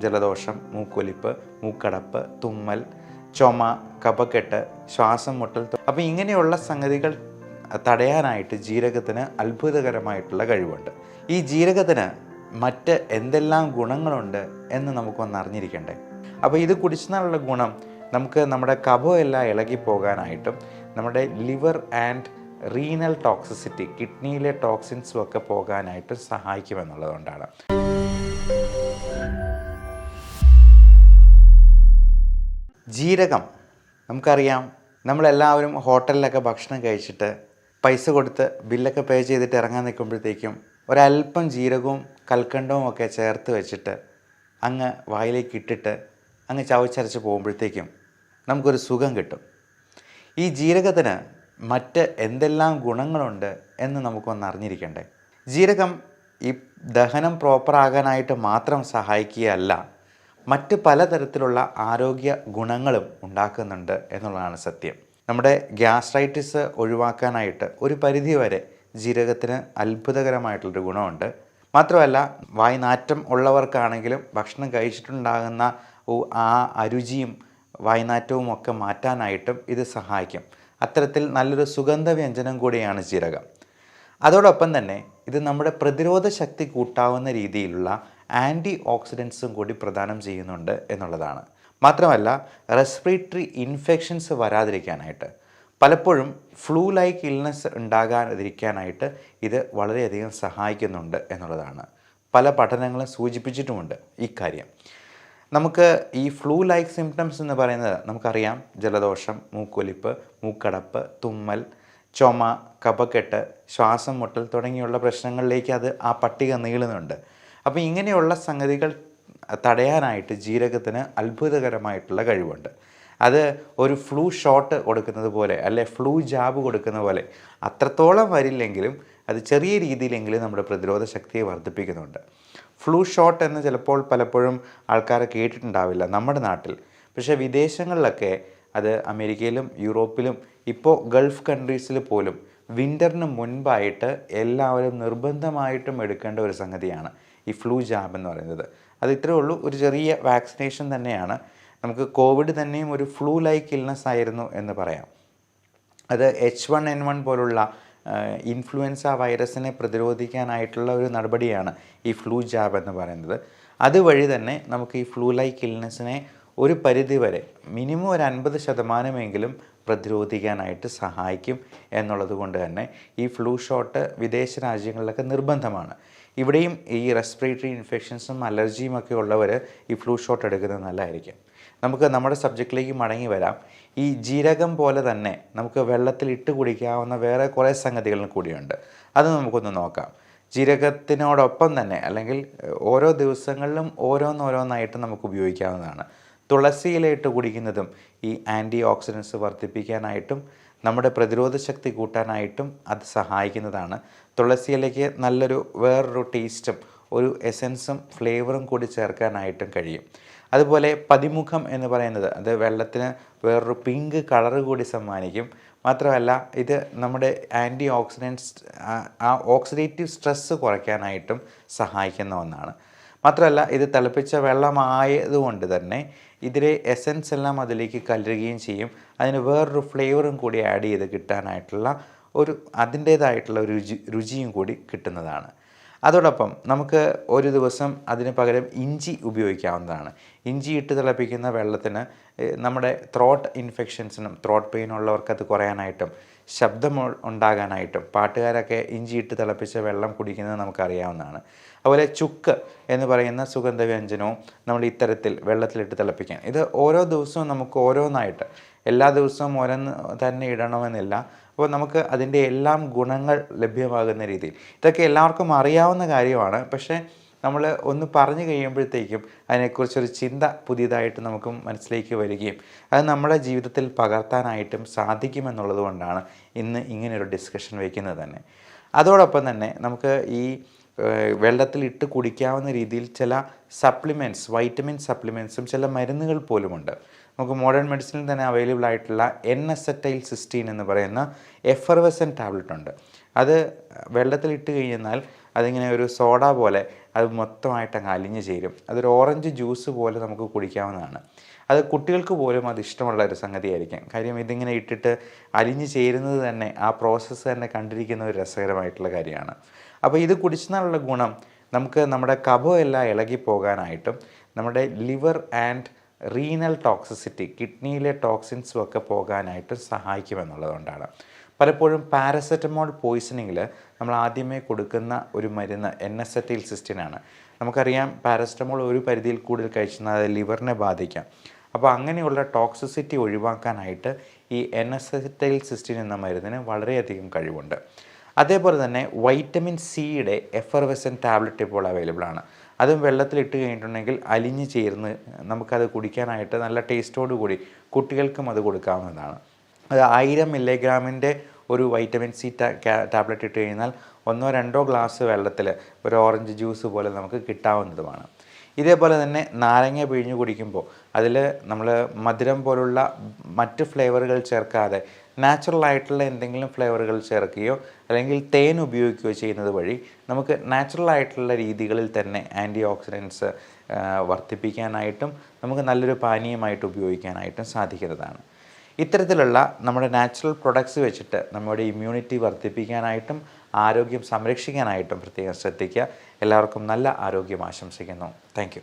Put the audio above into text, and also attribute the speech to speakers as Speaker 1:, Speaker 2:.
Speaker 1: ജലദോഷം മൂക്കൊലിപ്പ് മൂക്കടപ്പ് തുമ്മൽ ചുമ കപക്കെട്ട് ശ്വാസം മുട്ടൽ അപ്പോൾ ഇങ്ങനെയുള്ള സംഗതികൾ തടയാനായിട്ട് ജീരകത്തിന് അത്ഭുതകരമായിട്ടുള്ള കഴിവുണ്ട്. ഈ ജീരകത്തിന് മറ്റ് എന്തെല്ലാം ഗുണങ്ങളുണ്ട് എന്ന് നമുക്കൊന്ന് അറിഞ്ഞിരിക്കണ്ടേ? അപ്പോൾ ഇത് കുടിച്ചാലുള്ള ഗുണം നമുക്ക് നമ്മുടെ കഫമെല്ലാം ഇളകി പോകാനായിട്ടും നമ്മുടെ ലിവർ ആൻഡ് റീനൽ ടോക്സിസിറ്റി കിഡ്നിയിലെ ടോക്സിൻസും ഒക്കെ പോകാനായിട്ട് സഹായിക്കുമെന്നുള്ളതുകൊണ്ടാണ്. ജീരകം. നമുക്കറിയാം നമ്മളെല്ലാവരും ഹോട്ടലിലൊക്കെ ഭക്ഷണം കഴിച്ചിട്ട് പൈസ കൊടുത്ത് ബില്ലൊക്കെ പേ ചെയ്തിട്ട് ഇറങ്ങാൻ നിൽക്കുമ്പോഴത്തേക്കും ഒരല്പം ജീരകവും കൽക്കണ്ടവും ഒക്കെ ചേർത്ത് വെച്ചിട്ട് അങ്ങ് വായിലേക്ക് ഇട്ടിട്ട് അങ്ങ് ചവച്ചരച്ച് പോകുമ്പോഴത്തേക്കും നമുക്കൊരു സുഖം കിട്ടും. ഈ ജീരകത്തിന് മറ്റ് എന്തെല്ലാം ഗുണങ്ങളുണ്ട് എന്ന് നമുക്കൊന്ന് അറിഞ്ഞിരിക്കണ്ടേ? ജീരകം ഈ ദഹനം പ്രോപ്പറാകാനായിട്ട് മാത്രം സഹായിക്കുകയല്ല. മറ്റ് പലതരത്തിലുള്ള ആരോഗ്യ ഗുണങ്ങളും ഉണ്ടാക്കുന്നുണ്ട് എന്നുള്ളതാണ് സത്യം. നമ്മുടെ ഗ്യാസ്ട്രൈറ്റിസ് ഒഴിവാക്കാനായിട്ട് ഒരു പരിധി വരെ ജീരകത്തിന് അത്ഭുതകരമായിട്ടുള്ളൊരു ഗുണമുണ്ട്. മാത്രമല്ല വായ്നാറ്റം ഉള്ളവർക്കാണെങ്കിലും ഭക്ഷണം കഴിച്ചിട്ടുണ്ടാകുന്ന ആ അരുചിയും വായ്നാറ്റവും ഒക്കെ മാറ്റാനായിട്ടും ഇത് സഹായിക്കും. അത്തരത്തിൽ നല്ലൊരു സുഗന്ധ വ്യഞ്ജനം കൂടിയാണ് ജീരകം. അതോടൊപ്പം തന്നെ ഇത് നമ്മുടെ പ്രതിരോധ ശക്തി കൂട്ടാവുന്ന രീതിയിലുള്ള ആന്റി ഓക്സിഡൻസും കൂടി പ്രദാനം ചെയ്യുന്നുണ്ട് എന്നുള്ളതാണ്. മാത്രമല്ല റെസ്പിറേറ്ററി ഇൻഫെക്ഷൻസ് വരാതിരിക്കാനായിട്ട് പലപ്പോഴും ഫ്ലൂ ലൈക്ക് ഇൽനെസ് ഉണ്ടാകാതിരിക്കാനായിട്ട് ഇത് വളരെയധികം സഹായിക്കുന്നുണ്ട് എന്നുള്ളതാണ്. പല പഠനങ്ങളും സൂചിപ്പിച്ചിട്ടുമുണ്ട് ഇക്കാര്യം നമുക്ക് ഈ ഫ്ലൂ ലൈക്ക് സിംറ്റംസ് എന്ന് പറയുന്നത് നമുക്കറിയാം. ജലദോഷം മൂക്കൊലിപ്പ് മൂക്കടപ്പ് തുമ്മൽ ചുമ കപക്കെട്ട് ശ്വാസം മുട്ടൽ തുടങ്ങിയുള്ള പ്രശ്നങ്ങളിലേക്ക് അത് ആ പട്ടിക നീളുന്നുണ്ട്. അപ്പോൾ ഇങ്ങനെയുള്ള സംഗതികൾ തടയാനായിട്ട് ജീരകത്തിന് അത്ഭുതകരമായിട്ടുള്ള കഴിവുണ്ട്. അത് ഒരു ഫ്ലൂ ഷോട്ട് കൊടുക്കുന്നത് പോലെ അല്ലെ ഫ്ലൂ ജാബ് കൊടുക്കുന്ന പോലെ അത്രത്തോളം വരില്ലെങ്കിലും അത് ചെറിയ രീതിയിലെങ്കിലും നമ്മുടെ പ്രതിരോധ ശക്തിയെ വർദ്ധിപ്പിക്കുന്നുണ്ട്. ഫ്ലൂ ഷോട്ട് എന്ന് ചിലപ്പോൾ പലപ്പോഴും ആൾക്കാർ കേട്ടിട്ടുണ്ടാവില്ല നമ്മുടെ നാട്ടിൽ. പക്ഷേ വിദേശങ്ങളിലൊക്കെ അത് അമേരിക്കയിലും യൂറോപ്പിലും ഇപ്പോൾ ഗൾഫ് കൺട്രീസിൽ പോലും വിന്ററിന് മുൻപായിട്ട് എല്ലാവരും നിർബന്ധമായിട്ടും എടുക്കേണ്ട ഒരു സംഗതിയാണ് ഈ ഫ്ലൂ ജാബ് എന്ന് പറയുന്നത്. അത് ഇത്രയേ ഉള്ളൂ. ഒരു ചെറിയ വാക്സിനേഷൻ തന്നെയാണ്. നമുക്ക് കോവിഡ് തന്നെയും ഒരു ഫ്ലൂ ലൈക്ക് ഇൽനെസ് ആയിരുന്നു എന്ന് പറയാം. അത് എച്ച് വൺ എൻ വൺ പോലുള്ള ഇൻഫ്ലുവൻസ വൈറസിനെ പ്രതിരോധിക്കാനായിട്ടുള്ള ഒരു നടപടിയാണ് ഈ ഫ്ലൂ ജാബ് എന്ന് പറയുന്നത്. അതുവഴി തന്നെ നമുക്ക് ഈ ഫ്ലൂ ലൈക്ക് ഇൽനെസ്സിനെ ഒരു പരിധിവരെ മിനിമം ഒരു അൻപത് ശതമാനമെങ്കിലും പ്രതിരോധിക്കാനായിട്ട് സഹായിക്കും എന്നുള്ളത് കൊണ്ട് തന്നെ ഈ ഫ്ലൂ ഷോട്ട് വിദേശ രാജ്യങ്ങളിലൊക്കെ നിർബന്ധമാണ്. ഇവിടെയും ഈ റെസ്പിറേറ്ററി ഇൻഫെക്ഷൻസും അലർജിയും ഒക്കെ ഉള്ളവർ ഈ ഫ്ലൂ ഷോട്ട് എടുക്കുന്നത് നല്ലതായിരിക്കും. നമുക്ക് നമ്മുടെ സബ്ജക്റ്റിലേക്ക് മടങ്ങി വരാം. ഈ ജീരകം പോലെ തന്നെ നമുക്ക് വെള്ളത്തിൽ ഇട്ട് കുടിക്കാവുന്ന വേറെ കുറേ സംഗതികളും കൂടിയുണ്ട്. അത് നമുക്കൊന്ന് നോക്കാം. ജീരകത്തിനോടൊപ്പം തന്നെ അല്ലെങ്കിൽ ഓരോ ദിവസങ്ങളിലും ഓരോന്നോരോന്നായിട്ട് നമുക്ക് ഉപയോഗിക്കാവുന്നതാണ്. തുളസിയില ഇട്ട് കുടിക്കുന്നതും ഈ ആന്റി ഓക്സിഡൻസ് വർദ്ധിപ്പിക്കാനായിട്ടും നമ്മുടെ പ്രതിരോധ ശക്തി കൂട്ടാനായിട്ടും അത് സഹായിക്കുന്നതാണ്. തുളസിയിലയ്ക്ക് നല്ലൊരു വേറൊരു ടേസ്റ്റും ഒരു എസൻസും ഫ്ലേവറും കൂടി ചേർക്കാനായിട്ടും കഴിയും. അതുപോലെ പതിമുഖം എന്ന് പറയുന്നത് അത് വെള്ളത്തിന് വേറൊരു പിങ്ക് കളർ കൂടി സമ്മാനിക്കും. മാത്രമല്ല ഇത് നമ്മുടെ ആന്റി ഓക്സിഡൻസ് ആ ഓക്സിഡേറ്റീവ് സ്ട്രെസ്സ് കുറയ്ക്കാനായിട്ടും സഹായിക്കുന്ന ഒന്നാണ്. മാത്രമല്ല ഇത് തിളപ്പിച്ച വെള്ളമായതുകൊണ്ട് തന്നെ ഇതിലെ എസൻസ് എല്ലാം അതിലേക്ക് കലരുകയും ചെയ്യും. അതിന് വേറൊരു ഫ്ലേവറും കൂടി ആഡ് ചെയ്ത് കിട്ടാനായിട്ടുള്ള ഒരു അതിന്റേതായിട്ടുള്ള ഒരു രുചി രുചിയും കൂടി കിട്ടുന്നതാണ്. അതോടൊപ്പം നമുക്ക് ഒരു ദിവസം അതിന് പകരം ഇഞ്ചി ഉപയോഗിക്കാവുന്നതാണ്. ഇഞ്ചി ഇട്ട് തിളപ്പിക്കുന്ന വെള്ളത്തിന് നമ്മുടെ ത്രോട്ട് ഇൻഫെക്ഷൻസിനും ത്രോട്ട് പെയിൻ ഉള്ളവർക്ക് അത് കുറയാനായിട്ടും ശബ്ദം ഉണ്ടാകാനായിട്ടും പാട്ടുകാരൊക്കെ ഇഞ്ചിയിട്ട് തിളപ്പിച്ച വെള്ളം കുടിക്കുന്നത് നമുക്കറിയാവുന്നതാണ്. അതുപോലെ ചുക്ക് എന്ന് പറയുന്ന സുഗന്ധവ്യഞ്ജനവും നമ്മൾ ഇത്തരത്തിൽ വെള്ളത്തിലിട്ട് തിളപ്പിക്കാൻ. ഇത് ഓരോ ദിവസവും നമുക്ക് ഓരോന്നായിട്ട് എല്ലാ ദിവസവും ഓരോന്ന് തന്നെ ഇടണമെന്നില്ല. അപ്പോൾ നമുക്ക് അതിന്റെ എല്ലാം ഗുണങ്ങൾ ലഭ്യമാകുന്ന രീതിയിൽ. ഇതൊക്കെ എല്ലാവർക്കും അറിയാവുന്ന കാര്യമാണ്. പക്ഷേ നമ്മൾ ഒന്ന് പറഞ്ഞു കഴിയുമ്പോഴത്തേക്കും അതിനെക്കുറിച്ചൊരു ചിന്ത പുതിയതായിട്ട് നമുക്ക് മനസ്സിലേക്ക് വരികയും അത് നമ്മുടെ ജീവിതത്തിൽ പകർത്താനായിട്ടും സാധിക്കുമെന്നുള്ളത് കൊണ്ടാണ് ഇന്ന് ഇങ്ങനെയൊരു ഡിസ്കഷൻ വയ്ക്കുന്നത് തന്നെ. അതോടൊപ്പം തന്നെ നമുക്ക് ഈ വെള്ളത്തിൽ ഇട്ട് കുടിക്കാവുന്ന രീതിയിൽ ചില സപ്ലിമെന്റ്സ് വൈറ്റമിൻ സപ്ലിമെന്റ്സും ചില മരുന്നുകൾ പോലുമുണ്ട്. നമുക്ക് മോഡേൺ മെഡിസിനിൽ തന്നെ അവൈലബിൾ ആയിട്ടുള്ള എൻ എസ് എറ്റൈൽ സിസ്റ്റീൻ എന്ന് പറയുന്ന എഫർവസൻ ടാബ്ലറ്റ് ഉണ്ട്. അത് വെള്ളത്തിൽ ഇട്ട് കഴിഞ്ഞാൽ അതിങ്ങനെ ഒരു സോഡ പോലെ അത് മൊത്തമായിട്ട് അങ്ങ് അലിഞ്ഞു ചേരും. അതൊരു ഓറഞ്ച് ജ്യൂസ് പോലെ നമുക്ക് കുടിക്കാവുന്നതാണ്. അത് കുട്ടികൾക്ക് പോലും അത് ഇഷ്ടമുള്ള ഒരു സംഗതിയായിരിക്കും. കാര്യം ഇതിങ്ങനെ ഇട്ടിട്ട് അലിഞ്ഞു ചേരുന്നത് തന്നെ ആ പ്രോസസ്സ് തന്നെ കണ്ടിരിക്കുന്ന ഒരു രസകരമായിട്ടുള്ള കാര്യമാണ്. അപ്പോൾ ഇത് കുടിച്ചതിനുള്ള ഗുണം നമുക്ക് നമ്മുടെ കഫമെല്ലാം ഇളകി പോകാനായിട്ടും നമ്മുടെ ലിവർ ആൻഡ് റീനൽ ടോക്സിസിറ്റി കിഡ്നിയിലെ ടോക്സിൻസും ഒക്കെ പോകാനായിട്ട് സഹായിക്കുമെന്നുള്ളതുകൊണ്ടാണ്. പലപ്പോഴും പാരസെറ്റമോൾ പോയിസണിങ്ങിൽ നമ്മൾ ആദ്യമേ കൊടുക്കുന്ന ഒരു മരുന്ന് എൻ എസ് എറ്റൈൽ സിസ്റ്റിനാണ് നമുക്കറിയാം പാരസെറ്റമോൾ ഒരു പരിധിയിൽ കൂടുതൽ കഴിച്ചാൽ അത് ലിവറിനെ ബാധിക്കാം. അപ്പോൾ അങ്ങനെയുള്ള ടോക്സിസിറ്റി ഒഴിവാക്കാനായിട്ട് ഈ എൻ എസ് എറ്റൈൽ സിസ്റ്റിൻ എന്ന മരുന്നിന് വളരെയധികം കഴിവുണ്ട്. അതേപോലെ തന്നെ വൈറ്റമിൻ സിയുടെ എഫർവെസൻ ടാബ്ലറ്റ് ഇപ്പോൾ അവൈലബിൾ ആണ്. അതും വെള്ളത്തിലിട്ട് കഴിഞ്ഞിട്ടുണ്ടെങ്കിൽ അലിഞ്ഞ് ചേർന്ന് നമുക്കത് കുടിക്കാനായിട്ട് നല്ല ടേസ്റ്റോടു കൂടി കുട്ടികൾക്കും അത് കൊടുക്കാവുന്നതാണ്. അത് ആയിരം മില്ലിഗ്രാമിന്റെ ഒരു വൈറ്റമിൻ സി ടാബ്ലറ്റ് ഇട്ട് കഴിഞ്ഞാൽ ഒന്നോ രണ്ടോ ഗ്ലാസ് വെള്ളത്തിൽ ഒരു ഓറഞ്ച് ജ്യൂസ് പോലെ നമുക്ക് കിട്ടാവുന്നതുമാണ്. ഇതേപോലെ തന്നെ നാരങ്ങ പിഴിഞ്ഞ് കുടിക്കുമ്പോൾ അതിൽ നമ്മൾ മധുരം പോലുള്ള മറ്റ് ഫ്ലേവറുകൾ ചേർക്കാതെ നാച്ചുറൽ ആയിട്ടുള്ള എന്തെങ്കിലും ഫ്ലേവറുകൾ ചേർക്കുകയോ അല്ലെങ്കിൽ തേൻ ഉപയോഗിക്കുകയോ ചെയ്യുന്നത് വഴി നമുക്ക് നാച്ചുറൽ ആയിട്ടുള്ള രീതികളിൽ തന്നെ ആന്റി ഓക്സിഡൻസ് വർദ്ധിപ്പിക്കാനായിട്ടും നമുക്ക് നല്ലൊരു പാനീയമായിട്ട് ഉപയോഗിക്കാനായിട്ടും സാധിക്കുന്നതാണ്. ഇത്തരത്തിലുള്ള നമ്മുടെ നാച്ചുറൽ പ്രൊഡക്ട്സ് വെച്ചിട്ട് നമ്മുടെ ഇമ്മ്യൂണിറ്റി വർദ്ധിപ്പിക്കാനായിട്ടും ആരോഗ്യം സംരക്ഷിക്കാനായിട്ടും പ്രത്യേകം ശ്രദ്ധിക്കുക. എല്ലാവർക്കും നല്ല ആരോഗ്യം ആശംസിക്കുന്നു. താങ്ക്